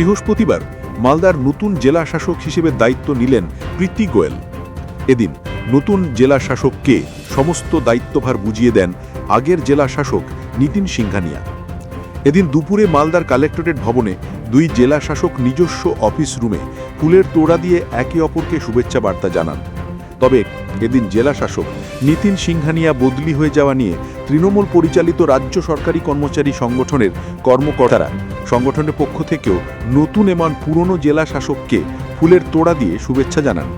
বৃহস্পতিবার মালদার নতুন জেলা শাসক হিসেবে দায়িত্ব নিলেন প্রীতি গোয়েল। এদিন নতুন জেলা শাসককে সমস্ত দায়িত্বভার বুঝিয়ে দেন আগের জেলা শাসক নীতিন সিংহানিয়া এদিন দুপুরে মালদার কালেক্টরেট ভবনে দুই জেলা শাসক নিজস্ব অফিস রুমে ফুলের তোড়া দিয়ে একে অপরকে শুভেচ্ছা বার্তা জানান। তবে এদিন জেলা শাসক নিতিন সিংহানিয়া বদলি হয়ে যাওয়া নিয়ে তৃণমূল পরিচালিত রাজ্য সরকারি কর্মচারী সংগঠনের কর্মকর্তারা সংগঠনের পক্ষ থেকেও নতুন এমন পুরনো জেলা শাসককে ফুলের তোড়া দিয়ে শুভেচ্ছা জানান।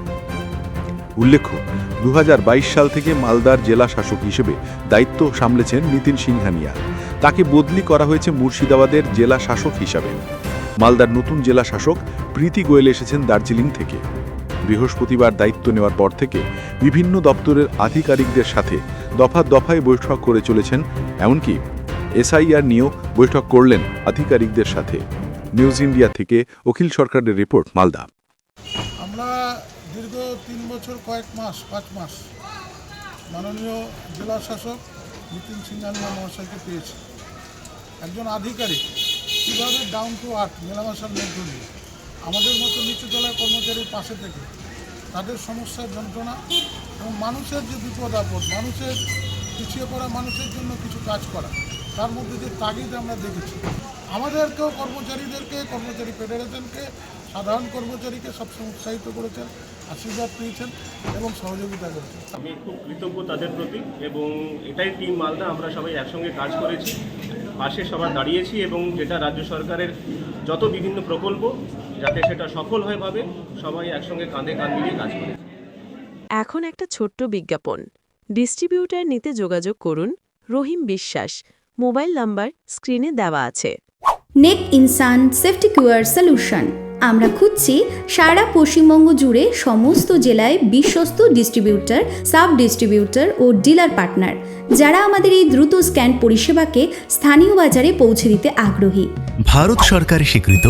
উল্লেখ্য দু হাজার বাইশ সাল থেকে মালদার জেলা শাসক হিসেবে দায়িত্ব সামলেছেন নিতিন সিংহানিয়া। তাকে বদলি করা হয়েছে মুর্শিদাবাদের জেলা শাসক হিসাবে। মালদার নতুন জেলা শাসক প্রীতি গোয়েল এসেছেন দার্জিলিং থেকে। বৃহস্পতিবার দায়িত্ব নেওয়ার পর থেকে বিভিন্ন দপ্তরের আধিকারিকদের সাথে দফা দফায় বৈঠক করে চলেছেন, এমনকি এসআইআর নিয়েও বৈঠক করলেন আধিকারিকদের সাথে। নিউজ ইন্ডিয়া থেকে অখিল সরকারের রিপোর্ট, মালদা। আমরা দীর্ঘ তিন বছর, কয়েক মাস, পাঁচ মাস মাননীয় জেলা শাসক নিতিন সিংহানিয়া মহাশয়কে পেয়েছি। একজন আধিকারিক, কীভাবে ডাউন টু আর্থ মেলামেশার মধ্য দিয়ে আমাদের মতো নিচু নিচুতলার কর্মচারীর পাশে থেকে তাদের সমস্যার যন্ত্রণা এবং মানুষের যে বিপদ আপদ, মানুষের পিছিয়ে পড়া মানুষের জন্য কিছু কাজ করা, তার মধ্যে যে তাগিদ আমরা দেখেছি। আমাদেরকেও কর্মচারীদেরকে, কর্মচারী ফেডারেশনকে সাধারণ কর্মচারীকে সবসময় উৎসাহিত করেছেন, আশীর্বাদ পেয়েছেন এবং সহযোগিতা করেছেন। আমি খুব কৃতজ্ঞ তাদের প্রতি এবং এটাই টিম মালদা, আমরা সবাই একসঙ্গে কাজ করেছি। পাশে সবার দাঁড়িয়েছি এবং যেটা রাজ্য সরকারের যত বিভিন্ন প্রকল্প যাতে সেটা সফল হয় ভাবে সবাই একসঙ্গে কাঁধে কাঁধ মিলিয়ে কাজ করে। এখন একটা ছোট্ট বিজ্ঞাপন। ডিস্ট্রিবিউটার নিতে যোগাযোগ করুন রহিম বিশ্বাস। মোবাইল নাম্বার স্ক্রিনে দেওয়া আছে। নেক ইনসান সেফটি কিউর সলিউশন। আমরা খুঁজছি সারা পশ্চিমবঙ্গ জুড়ে সমস্ত জেলায় বিশ্বস্ত ডিস্ট্রিবিউটর সাব ডিস্ট্রিবিউটর ও ডিলার পার্টনার যারা আমাদের এই দ্রুত স্ক্যান পরিষেবাকে স্থানীয় বাজারে পৌঁছে দিতে আগ্রহী। ভারত সরকার স্বীকৃত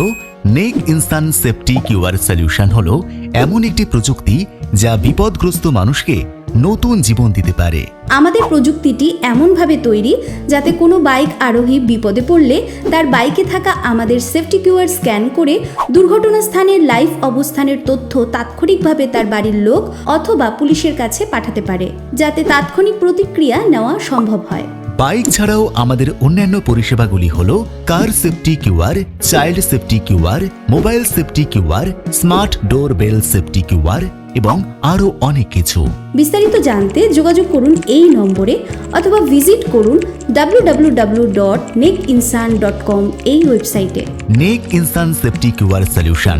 নেক ইনস্টান সেফটি কিউআর সলিউশন হল এমন একটি প্রযুক্তি যা বিপদগ্রস্ত মানুষকে নতুন জীবন দিতে পারে। আমাদের প্রযুক্তিটি এমনভাবে তৈরি যাতে কোনো বাইক আরোহী বিপদে পড়লে তার বাইকে থাকা আমাদের সেফটি কিউআর স্ক্যান করে দুর্ঘটনাস্থানের লাইভ অবস্থানের তথ্য তাৎক্ষণিকভাবে তার বাড়ির লোক অথবা পুলিশের কাছে পাঠাতে পারে, যাতে তাৎক্ষণিক প্রতিক্রিয়া নেওয়া সম্ভব হয়। বাইক ছাড়াও আমাদের অন্যান্য পরিষেবাগুলি হল car safety QR child safety QR mobile safety QR smart door bell safety QR এবং আরও অনেক কিছু। বিস্তারিত জানতে যোগাযোগ করুন এই নম্বরে অথবা ভিজিট করুন www.nekinsan.com এই ওয়েবসাইটে। নেক ইনসান সেফটি কিউআর সলিউশন।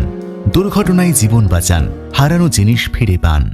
দুর্ঘটনায় জীবন বাঁচান হারানো জিনিস ফিরে পান।